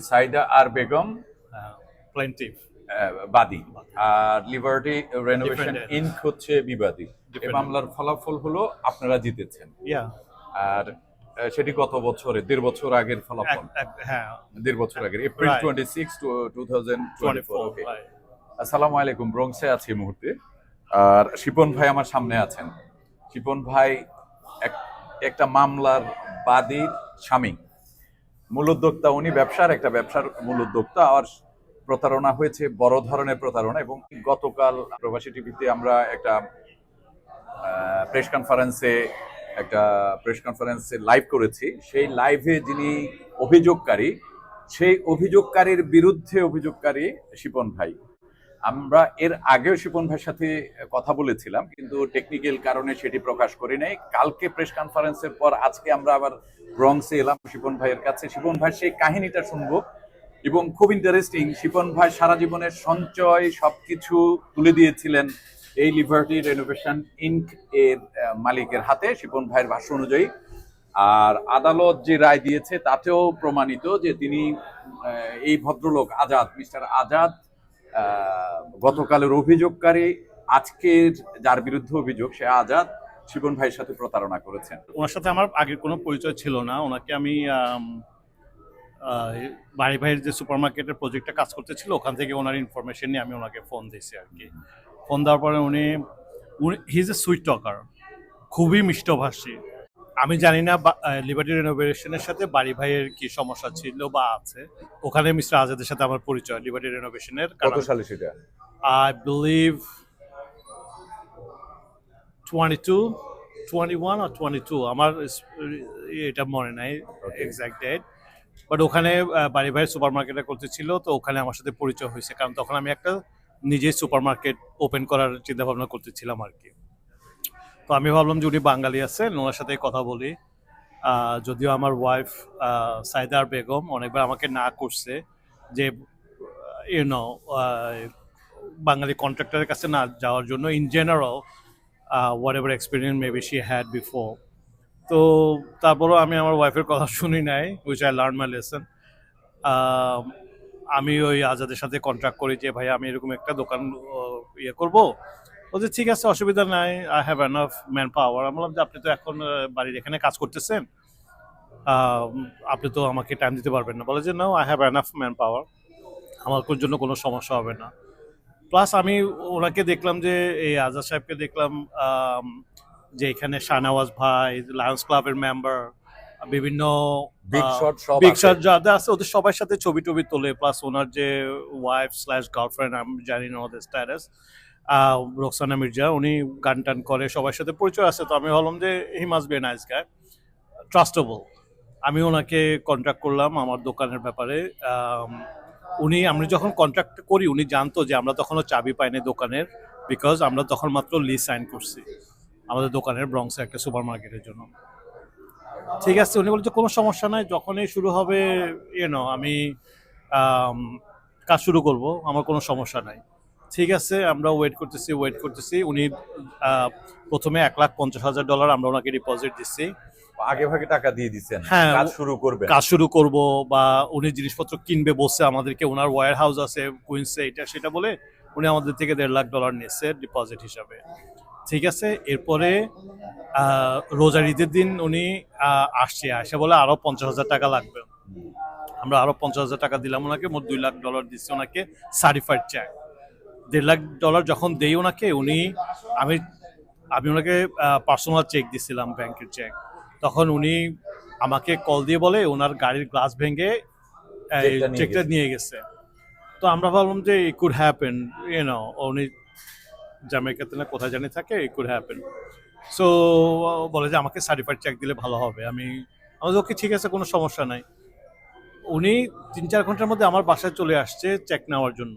সাইদা আর বেগম প্লেন্টিভ বাদী। আর liberty renovation. Ink হচ্ছে বিবাদী। এই মামলার ফলাফল হলো আপনারা জিতেছেন। আর সেটি গত বছরে? দেড় বছর আগের ফলাফল। হ্যাঁ। দেড় বছর আগের April twenty six two thousand twenty four okay আসসালামু আলাইকুম ব্রংসে আছি এই মুহূর্তে। আর শিপন ভাই আমার সামনে আছেন। শিপন ভাই এক- একটা মামলার বাদীর স্বামী। মূল উদ্যোক্তা উনি ব্যবসার একটা ব্যবসার মূল উদ্যোক্তা। আর প্রতারণা হয়েছে, বড় ধরনের প্রতারণা এবং গতকাল প্রবাসী টিভিতে আমরা একটা প্রেস কনফারেন্সে একটা প্রেস কনফারেন্সে লাইভ করেছি। সেই লাইভে যিনি অভিযোগকারী, সেই অভিযোগকারীর বিরুদ্ধে অভিযোগকারী শিপন ভাই। আমরা এর আগেও শিপন ভাইয়ের সাথে কথা বলেছিলাম, কিন্তু টেকনিক্যাল কারণে সেটি প্রকাশ করি নাই। কালকে প্রেস কনফারেন্সের পর আজকে আমরা আবার ব্রংসে এলাম শিপন ভাইয়ের কাছে। শিপন ভাই, সেই কাহিনীটা শুনব। এবং খুব ইন্টারেস্টিং শিপন ভাই সারা জীবনের সঞ্চয় সবকিছু তুলে দিয়েছিলেন এই লিবার্টি রেনোভেশন ইনক এর মালিকের হাতে, শিপন ভাইয়ের ভাষ্য অনুযায়ী। আর আদালত যে রায় দিয়েছে, তাতেও প্রমাণিত যে তিনি এই ভদ্রলোক আজাদ, মিস্টার আজাদ গতকালের অভিযোগকারী, আজকের যার বিরুদ্ধে অভিযোগ, সে আজাদ, শিবন ভাইয়ের সাথে প্রতারণা করেছেন। ওনার সাথে আমার আগের কোনো পরিচয় ছিল না। ওনাকে আমি বাড়ি ভাইয়ের যে সুপার মার্কেটের প্রজেক্টটা কাজ করতেছিল, ওখান থেকে ওনার ইনফরমেশন নিয়ে আমি ওনাকে ফোন দিয়েছি আর কি। ফোন দেওয়ার পরে উনি হিজ এ সুইট টকার খুবই মিষ্টভাষী। আমি জানি না লিবার্টি রেনোভেশনের সাথে বাড়ি ভাইয়ের কি সমস্যা ছিল বা আছে। ওখানে মিস্টার আজাদের সাথে আমার পরিচয় লিবার্টি রেনোভেশনের কত সালে সেটা? I believe 22, 21 or 22 আমার এটা মনে নাই এক্সাক্ট ডেট বাট ওখানে বাড়ি ভাই সুপার মার্কেটে করতেছিল তো ওখানে আমার সাথে পরিচয় হয়েছে। কারণ তখন আমি একটা নিজেই সুপার মার্কেট ওপেন করার চিন্তা ভাবনা করতেছিলাম আর কি। তো আমি ভাবলাম যে উনি বাঙালি আছেন ওনার সাথে কথা বলি। যদিও আমার ওয়াইফ সাইদার বেগম অনেকবার আমাকে না করছে যে ইউনো বাঙালি কন্ট্রাক্টরের কাছে না যাওয়ার জন্য in general whatever experience maybe she had before তো তারপরও আমি আমার ওয়াইফের কথা শুনি নাই which I learn my lesson আমি ওই আজাদের সাথে কন্ট্রাক্ট করি যে ভাই আমি এরকম একটা দোকান ইয়ে করব বলছে ঠিক আছে অসুবিধা নাই I have enough man power আমি বললাম যে আপনি তো এখন বাড়ির এখানে কাজ করতেছেন আপনি তো আমাকে টাইম দিতে পারবেন না। বলে যে no I have enough manpower আমার কোন জন্য কোনো সমস্যা হবে না। প্লাস আমি ওনাকে দেখলাম যে এই আজাদ সাহেবকে দেখলাম যে এখানে শাহনওয়াজ ভাই লায়ন্স ক্লাবের মেম্বার বিভিন্ন বিগ। শট যাদের আছে। ওদের সবার সাথে ছবি টবি তোলে। প্লাস ওনার যে ওয়াইফ স্ল্যাশ গার্লফ্রেন্ড আমি জানি না ওদের স্ট্যাটাস রোকসানা মির্জা, উনি গান টান করে, সবার সাথে পরিচয় আছে, তো আমি ভাবলাম যে he must be nice guy trustable আমি ওনাকে কন্ট্যাক্ট করলাম আমার দোকানের ব্যাপারে। উনি, আমরা যখন কন্ট্রাক্ট করি, উনি জানতো যে আমরা তখনও চাবি পাইনি দোকানের বিকজ আমরা তখন মাত্র লিজ সাইন করছি আমাদের দোকানের ব্রংসে একটা সুপার মার্কেটের জন্য। ঠিক আছে, উনি বলছে, কোনো সমস্যা নাই, যখনই শুরু হবে ইউনো আমি, কাজ শুরু করব, আমার কোনো সমস্যা নাই। ঠিক আছে আমরা ওয়েট করতেছি ওয়েট করতেছি। উনি প্রথমে এক লাখ পঞ্চাশ হাজার ডলার আমরা ওনাকে ডিপোজিট দিচ্ছি আগে ভাগে টাকা দিয়ে দিচ্ছেন হ্যাঁ, কাজ শুরু করবে কাজ শুরু করব বা উনি জিনিসপত্র কিনবে বসছে আমাদেরকে ওনার ওয়ার হাউস আছে কুইন্সে এটা সেটা বলে উনি আমাদের থেকে দেড় লাখ ডলার নিচ্ছে ডিপোজিট হিসাবে। ঠিক আছে এরপরে রোজার ঈদের দিন উনি আসছে আসে বলে আরও পঞ্চাশ হাজার টাকা লাগবে। আমরা আরও পঞ্চাশ হাজার টাকা দিলাম ওনাকে মোট দুই লাখ ডলার দিচ্ছি ওনাকে সার্টিফাইড চেক দেড় লাখ ডলার যখন দেই ওনাকে উনি আমি আমি ওনাকে পার্সোনাল চেক দিছিলাম ব্যাংকের চেক তখন উনি আমাকে কল দিয়ে বলে ওনার গাড়ির গ্লাস ভেঙে চেকটা নিয়ে গেছে। তো আমরা ভাবলাম যে ইট কুড হ্যাপেন ইউনো উনি জামাইকাতে না কোথায় জানি থাকে ইট কুড হ্যাপেন সো বলে যে আমাকে সার্টিফাইড চেক দিলে ভালো হবে। আমি আমাদের ওকে ঠিক আছে কোনো সমস্যা নাই। উনি তিন চার ঘণ্টার মধ্যে আমার বাসায় চলে আসছে চেক নেওয়ার জন্য।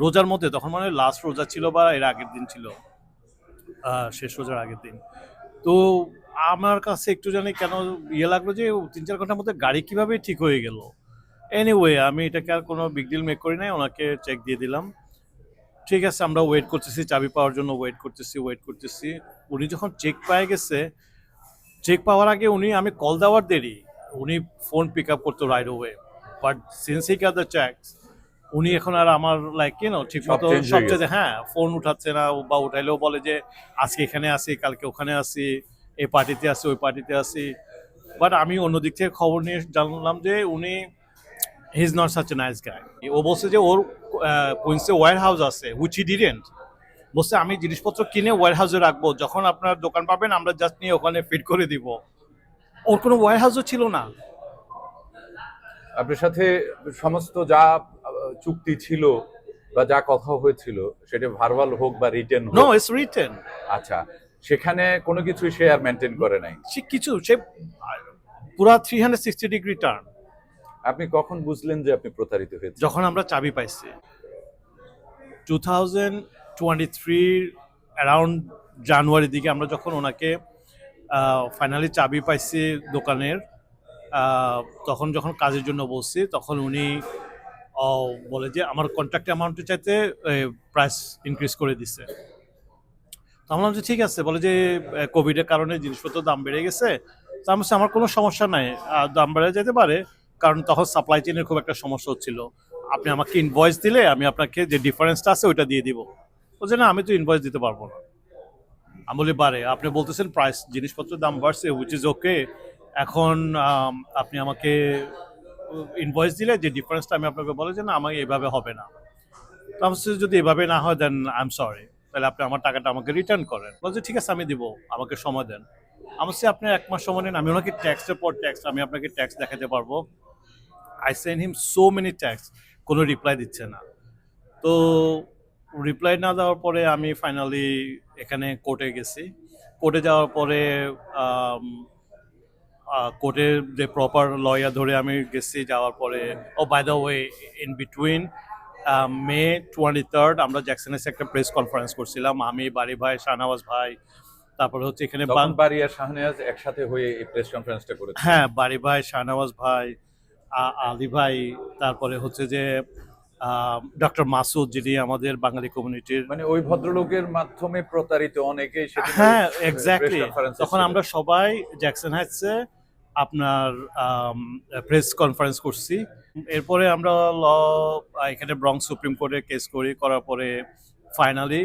রোজার মধ্যে, তখন মানে লাস্ট রোজা ছিল বা এর আগের দিন ছিল। শেষ রোজার আগের দিন। তো আমার কাছে একটু জানি কেন ইয়ে লাগল যে তিন চার ঘণ্টার মধ্যে গাড়ি কীভাবে ঠিক হয়ে গেল? এনিওয়ে আমি এটাকে আর কোনো বিগ ডিল মেক করি নাই, ওনাকে চেক দিয়ে দিলাম। ঠিক আছে, আমরা ওয়েট করতেছি, চাবি পাওয়ার জন্য ওয়েট করতেছি ওয়েট করতেছি। উনি যখন চেক পেয়ে গেছে চেক পাওয়ার আগে উনি, আমি কল দেওয়ার দেরি। উনি ফোন পিক আপ করতো right way but since he the checks উনি এখন আর আমার লাইক ইউ নো ঠিক মতো সবচেয়ে হ্যাঁ ফোন উঠাচ্ছে না বা উঠাইলেও বলে যে আজকে এখানে আসি কালকে ওখানে আসি এই পার্টিতে আসি ওই পার্টিতে আসি। বাট আমি অন্য দিক থেকে খবর নিয়ে জানলাম যে উনি he is not such a nice guy ও বলছে যে ওর কুইন্সে ওয়ার হাউস আছে হুইচ হি ডিডেন্ট বলছে আমি জিনিসপত্র কিনে ওয়ার হাউসে রাখব যখন আপনার দোকান পাবেন আমরা জাস্ট নিয়ে ওখানে ফিট করে দিব। ওর কোনো ওয়ার হাউসও ছিল না। আপনার সাথে সমস্ত যা চুক্তি ছিল বা যা কথা হয়েছিল সেটা ভার্বাল হোক বা রিটেন নো ইটস রিটেন আচ্ছা সেখানে কোনো কিছু সে আর মেনটেন করে নাই? সে কিছু সে পুরা three hundred sixty degree turn আপনি কখন বুঝলেন যে আপনি প্রতারিত হয়েছেন? যখন আমরা চাবি পাইছি। Two thousand twenty three around জানুয়ারির দিকে আমরা যখন ওনাকে ফাইনালি চাবি পাইছি দোকানের তখন যখন কাজের জন্য বলছি তখন উনি বলে যে আমার কন্ট্রাক্ট অ্যামাউন্টের চাইতে প্রাইস ইনক্রিজ করে দিছে। তো আমি বললাম যে ঠিক আছে। বলে যে কোভিডের কারণে জিনিসপত্র দাম বেড়ে গেছে। তো আমি আমার কোনো সমস্যা নাই। দাম বেড়ে যেতে পারে, কারণ তখন সাপ্লাই চেনের খুব একটা সমস্যা হচ্ছিল। আপনি আমাকে ইনভয়েস দিলে, আমি আপনাকে যে ডিফারেন্সটা আছে, ওইটা দিয়ে দিব। বলছে না, আমি তো ইনভয়েস দিতে পারব না। আমি বলি, বারে, আপনি বলতেছেন প্রাইস জিনিসপত্রের দাম বাড়ছে উইচ ইজ ওকে এখন আপনি আমাকে ইনভয়েস দিলে যে ডিফারেন্সটা আমি আপনাকে বলে যে না আমাকে এভাবে হবে না। তো আমি বলছি, যদি এভাবে না হয় দেন আই এম সরি তাহলে আপনি আমার টাকাটা আমাকে রিটার্ন করেন। বলছে ঠিক আছে আমি দিব আমাকে সময় দেন। আমি বলছি আপনি এক মাস সময় নেন আমি ওনাকে ট্যাক্সের পর ট্যাক্স আমি আপনাকে ট্যাক্স দেখাতে পারব। I send him so many tax কোনো রিপ্লাই দিচ্ছে না। তো রিপ্লাই না দেওয়ার পরে আমি ফাইনালি এখানে কোর্টে গেছি। কোর্টে যাওয়ার পরে কোর্টের যে প্রপার লয়ার ধরে আমি গেছি যাওয়ার পরে ও by the way in between May twenty third আমরা জ্যাকসনের একটা প্রেস কনফারেন্স করছিলাম। আমি বাড়ি ভাই শাহনওয়াজ ভাই তারপরে হচ্ছে এখানে বাড়ি আর শাহনেয়াজ একসাথে হয়ে এই প্রেস কনফারেন্সটা করেছে হ্যাঁ বাড়ি ভাই শাহনওয়াজ ভাই আলী ভাই তারপরে হচ্ছে যে ডক্টর মাসুদ যিনি আমাদের বাঙালি কমিউনিটির মানে ওই ভদ্রলোকের মাধ্যমে প্রতারিত অনেকেই হ্যাঁ এক্স্যাক্টলি তখন আমরা সবাই জ্যাকসন হাইটসে আপনার প্রেস কনফারেন্স করছি। এরপরে আমরা ল এখানে ব্রং সুপ্রিম কোর্টে কেস করি করার পরে ফাইনালি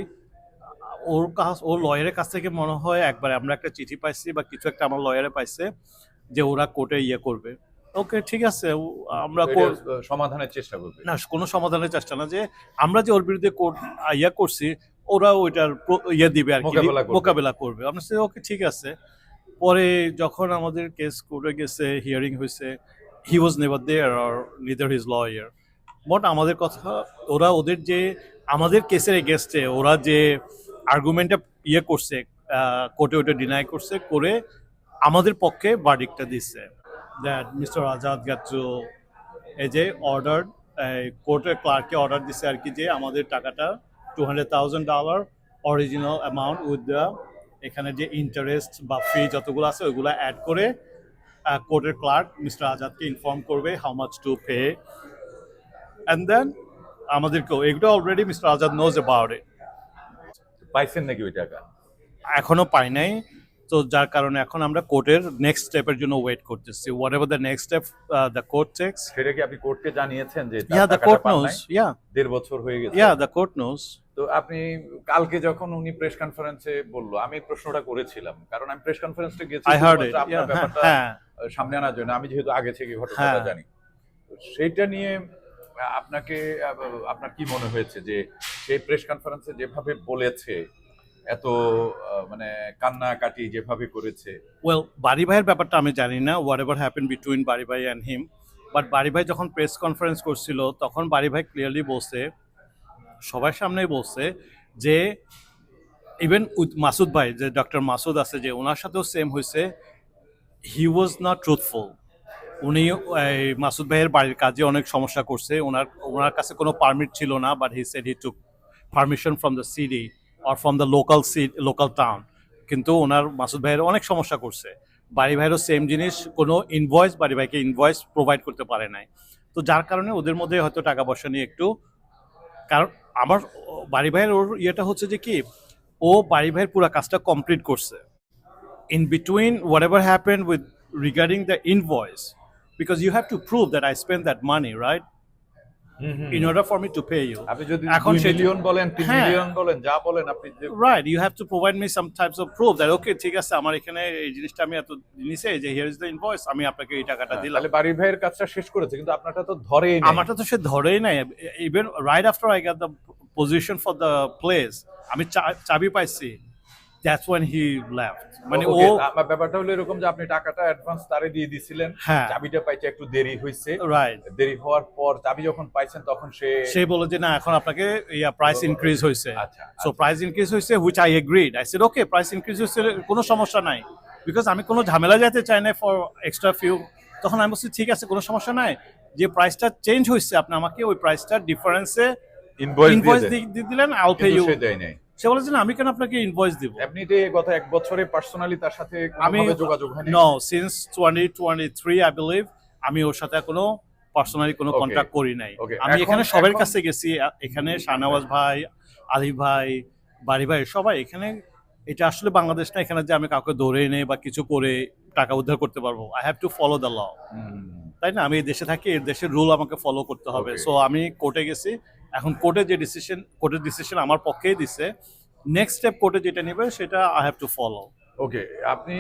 ওর কাছ ওর লয়ারের কাছ থেকে মনে হয় একবার আমরা একটা চিঠি পাইছি বা কিছু একটা আমার লয়ারে পাইছে যে ওরা কোর্টে ইয়ে করবে। ওকে ঠিক আছে আমরা সমাধানের চেষ্টা করবে। না কোনো সমাধানের চেষ্টা না যে আমরা যে ওর বিরুদ্ধে কোর্ট ইয়া করছি ওরা ওইটার ইয়ে দিবে আর কি মোকাবেলা করবে। মোকাবেলা করবে। আমরা সে ওকে ঠিক আছে। পরে যখন আমাদের কেস কোর্টে গেছে হিয়ারিং হয়েছে হি ওয়াজ নেভার দেয়ার আর নিদার হিজ লয়ার বাট আমাদের কথা ওরা ওদের যে আমাদের কেসের এগেনস্টে ওরা যে আর্গুমেন্টটা ইয়ে করছে কোর্টে ওটা ডিনাই করছে করে আমাদের পক্ষে বার্ডিকটা দিচ্ছে দ্যাট মিস্টার আজাদ গাচ্ছু এই যে অর্ডার কোর্টের ক্লার্ককে অর্ডার দিছে আর কি যে আমাদের টাকাটা two hundred thousand dollar original amount with the এখানে যে ইন্টারেস্ট বা ফি যতগুলো আছে ওইগুলো অ্যাড করে কোর্টের ক্লার্ক মিস্টার আজাদকে ইনফর্ম করবে how much to pay and then আমাদেরকেও এগুলো already mister Azad knows about it পাইছেন নাকি ওই টাকা? এখনও পাই নাই। তো যার কারণে এখন আমরা কোর্টের নেক্সট স্টেপের জন্য ওয়েট করতেছি। Whatever the next step the court takes সেটা কি আপনি কোর্টকে জানিয়েছেন যে yeah the court knows yeah দেড় বছর হয়ে গেছে। ইয়া দ্য কোর্ট নোজ তো আপনি কালকে যখন উনি প্রেস কনফারেন্সে বলল আমি প্রশ্নটা করেছিলাম কারণ আমি প্রেস কনফারেন্সে গেছি আই হার্ড ইট শুধুমাত্র আপনার ব্যাপারটা হ্যাঁ সামনে আনার জন্য আমি যেহেতু আগে থেকে ঘটনাটা হ্যাঁ। জানি। তো সেইটা নিয়ে আপনাকে আপনার কি মনে হয়েছে যে সেই প্রেস কনফারেন্সে যেভাবে বলেছে এত মানে কান্নাকাটি যেভাবে করেছে। ওয়েল বাড়ি ভাইয়ের ব্যাপারটা আমি জানি না হোয়াট এভার হ্যাপেন বিটুইন বাড়ি ভাই অ্যান্ড হিম বাট বাড়ি ভাই যখন প্রেস কনফারেন্স করছিল, তখন বাড়ি ভাই ক্লিয়ারলি বলছে, সবার সামনেই বলছে যে ইভেন মাসুদ ভাই, যে ডক্টর মাসুদ আছে, যে ওনার সাথেও সেম হয়েছে হি ওয়াজ নট ট্রুথফুল উনি, এই মাসুদ ভাইয়ের বাড়ির কাজে অনেক সমস্যা করছে, ওনার ওনার কাছে কোনো পারমিট ছিল না but he said he took permission from the city or from the local C local town কিন্তু ওনার মাসুদ ভাইয়ের অনেক সমস্যা করছে। বাড়ি ভাইয়েরও সেম জিনিস কোনো ইনভয়েস বাড়ি ভাইকে ইনভয়েস প্রোভাইড করতে পারে নাই। তো যার কারণে ওদের মধ্যে হয়তো টাকা পয়সা নিয়ে একটু কারণ আমার বাড়ি ভাইয়ের ওর ইয়েটা হচ্ছে যে কি ও বাড়ি ভাইয়ের পুরো কাজটা কমপ্লিট করছে। In between whatever happened with regarding the invoice because you have to prove that I spent that money, right? In order for me to pay you. আপনি যদি এখন মিলিয়ন বলেন তিন হ্যাঁ। মিলিয়ন বলেন যা বলেন আপনি Right, you have to provide me some types of proof that okay, ঠিক আছে আমার এখানে এই জিনিসটা আমি এত জিনিসে যে হিয়ার ইজ দ্য ইনভয়েস আমি আপনাকে এই টাকাটা দিলাম তাহলে বাড়ির ভাইয়ের কাজটা শেষ করেছে কিন্তু আপনারটা তো ধরেই নাই। আমারটা তো সে ধরেই নাই even right after I get the position for the place আমি চা- চাবি পাইছি দ্যাটস ওয়েন হি লেফট মানে ও ব্যাপারটা হলো এরকম যে আপনি টাকাটা অ্যাডভান্স তারে দিয়ে দিছিলেন হ্যাঁ। চাবিটা পাইতে একটু দেরি হয়েছে রাইট দেরি হওয়ার পর চাবি যখন পাইছেন তখন সে সে বলে যে না এখন আপনাকে ইয়া প্রাইস ইনক্রিজ হয়েছে সো প্রাইস ইনক্রিজ হয়েছে which I agreed I said okay price increase হয়েছে কোনো সমস্যা নাই। বিকজ আমি কোনো ঝামেলা যেতে চাই না ফর এক্সট্রা ফিউ তখন আমি বলছি ঠিক আছে কোনো সমস্যা নাই। যে প্রাইসটা চেঞ্জ হয়েছে আপনি আমাকে ওই প্রাইসটা ডিফারেন্সে ইনভয়েস দিয়ে দিলেন ইউ কিন্তু দেয় নাই। সে বলেছে না আমি কেন আপনাকে ইনভয়েস দিব? এমনিতে গত এক বছরে পার্সোনালি তার সাথে আমি যোগাযোগ হয়নি। No since twenty twenty three I believe আমি ওর সাথে কোনো পার্সোনালি কোনো. কন্ট্যাক্ট করি নাই। আমি এখানে সবার কাছে গেছি এখানে শাহনওয়াজ ভাই আলী ভাই বাড়ি ভাই সবাই এখানে এটা আসলে বাংলাদেশ না এখানে যে আমি কাউকে ধরে এনে বা কিছু করে টাকা উদ্ধার করতে পারব I have to follow the law তাই না? আমি এই দেশে থাকি এই দেশের রুল আমাকে ফলো করতে হবে। সো আমি কোর্টে গেছি এখন কোর্টে যে ডিসিশন কোর্টের ডিসিশন আমার পক্ষেই দিছে। নেক্সট স্টেপ কোর্টে যেটা নেবে সেটা I have to follow okay আপনি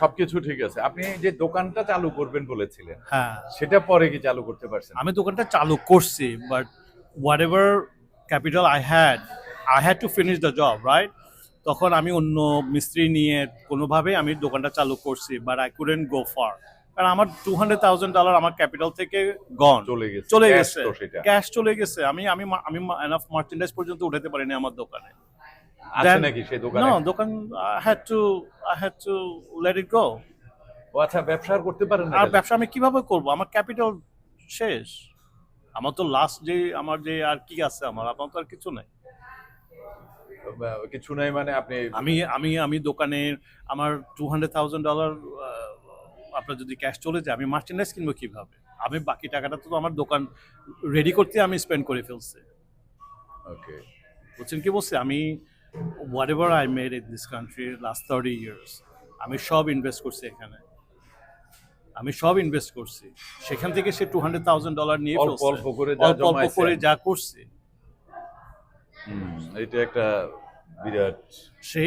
সবকিছু ঠিক আছে। আপনি যে দোকানটা চালু করবেন বলেছিলেন হ্যাঁ। সেটা পরে কি চালু করতে পারছেন? আমি দোকানটা চালু করছি but whatever capital I had I had to finish the job right তখন আমি অন্য মিস্ত্রি নিয়ে কোনোভাবে আমি দোকানটা চালু করছি but I couldn't go far কারণ আমার টু হান্ড্রেড থাউজেন্ড ডলার আমার ক্যাপিটাল থেকে গন চলে গেছে। চলে গেছে। ক্যাশ চলে গেছে। আমি আমি আমি এনাফ মার্চেন্ডাইজ পর্যন্ত উঠাতে পারিনি আমার দোকানে। আছে নাকি সেই দোকানে? নো দোকান I had to I had to let it go ও আচ্ছা ব্যবসা করতে পারেন না আর ব্যবসা আমি কীভাবে করব? আমার ক্যাপিটাল শেষ। আমার তো লাস্ট যে আমার যে আর কি আছে আমার আমার তো আর কিছু নাই। কিছু নাই মানে আপনি আমি আমি আমি দোকানের আমার টু হান্ড্রেড থাউজেন্ড ডলার আপনার যদি ক্যাশ চলে যায় আমি মার্চেন্ডাইজ কিনবো কীভাবে? আমি বাকি টাকাটা তো আমার দোকান রেডি করতে আমি স্পেন্ড করে ফেলছি। ওকে বলছেন কি বলছে আমি whatever I made in this country last thirty years আমি সব ইনভেস্ট করছি এখানে। আমি সব ইনভেস্ট করছি। সেখান থেকে সে টু হান্ড্রেড থাউজেন্ড ডলার নিয়ে অল্প অল্প করে যা অল্প অল্প করে যা করছি। হুম, এটা একটা বিরাট সে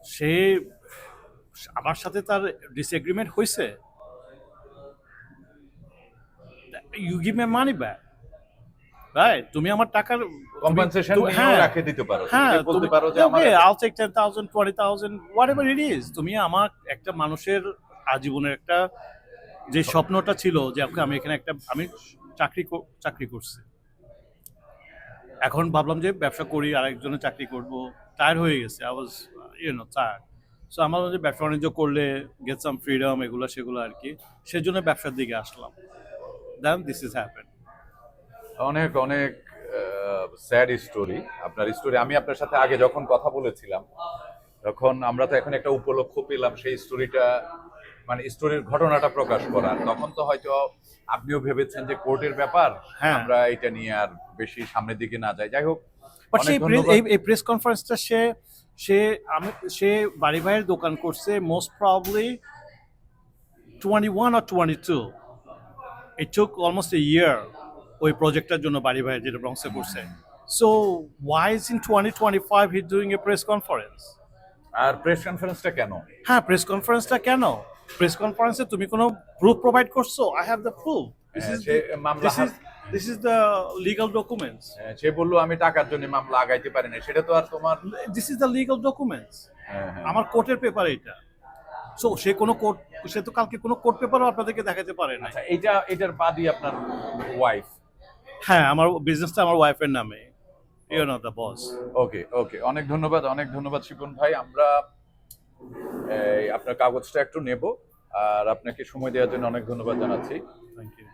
সে আমার সাথে তার ডিসএগ্রিমেন্ট হয়েছে you give me money back right তুমি আমার টাকার কম্পেনসেশন হ্যাঁ। রাখে দিতে পারো। হ্যাঁ বলতে পারো যে আমার take 10,000, 20,000, whatever it is. তুমি আমার একটা মানুষের আজীবনের একটা যে স্বপ্নটা ছিল যে আমি এখানে একটা আমি চাকরি চাকরি করছি। এখন ভাবলাম যে ব্যবসা করি আরেকজনের চাকরি করব। টায়ার হয়ে গেছে। I was you know tired so আমার যে ব্যবসা বাণিজ্য করলে গেট সাম ফ্রিডম এগুলো সেগুলো আর কি সেজন্য ব্যবসার দিকে আসলাম। দেন দিস ইজ হ্যাপেন অনেক অনেক স্যাড স্টোরি আপনার স্টোরি আমি আপনার সাথে আগে যখন কথা বলেছিলাম তখন আমরা তো এখন একটা উপলক্ষ পেলাম সেই স্টোরিটা মানে স্টোরির ঘটনাটা প্রকাশ করার। তখন তো হয়তো আপনিও ভেবেছেন যে কোর্টের ব্যাপার হ্যাঁ। আমরা এটা নিয়ে আর বেশি সামনের দিকে না যাই। যাই হোক এই প্রেস কনফারেন্সটা সে সে আমি সে বাড়ি ভাইয়ের দোকান করছে most probably twenty one R twenty two it took almost a year ওই প্রজেক্টটার জন্য বাড়ি ভাইয়ের যেটা ব্রংসে করছে। So why is in twenty twenty five he doing a press conference R press কনফারেন্সটা কেন? হ্যাঁ প্রেস কনফারেন্সটা কেন? প্রেস কনফারেন্সে তুমি কোনো প্রুফ প্রোভাইড করছ? I have the proof this is মামলা this is the legal documents হ্যাঁ, সে বলল আমি টাকার জন্য মামলা আগাইতে পারি না সেটা তো আর তোমার this is the legal documents. আমার কোর্টের পেপার এটা। সো সে কোনো কোর্ট সে তো কালকে কোনো কোর্ট পেপারও আপনাদেরকে দেখাতে পারে না আচ্ছা এইটা এটার বাদই আপনার ওয়াইফ হ্যাঁ আমার বিজনেসটা আমার ওয়াইফের নামে। You know the boss okay okay অনেক ধন্যবাদ অনেক ধন্যবাদ শিপন ভাই। আমরা আপনার কাগজটা একটু নেব আর আপনাকে সময় দেওয়ার জন্য অনেক ধন্যবাদ জানাচ্ছি। Thank you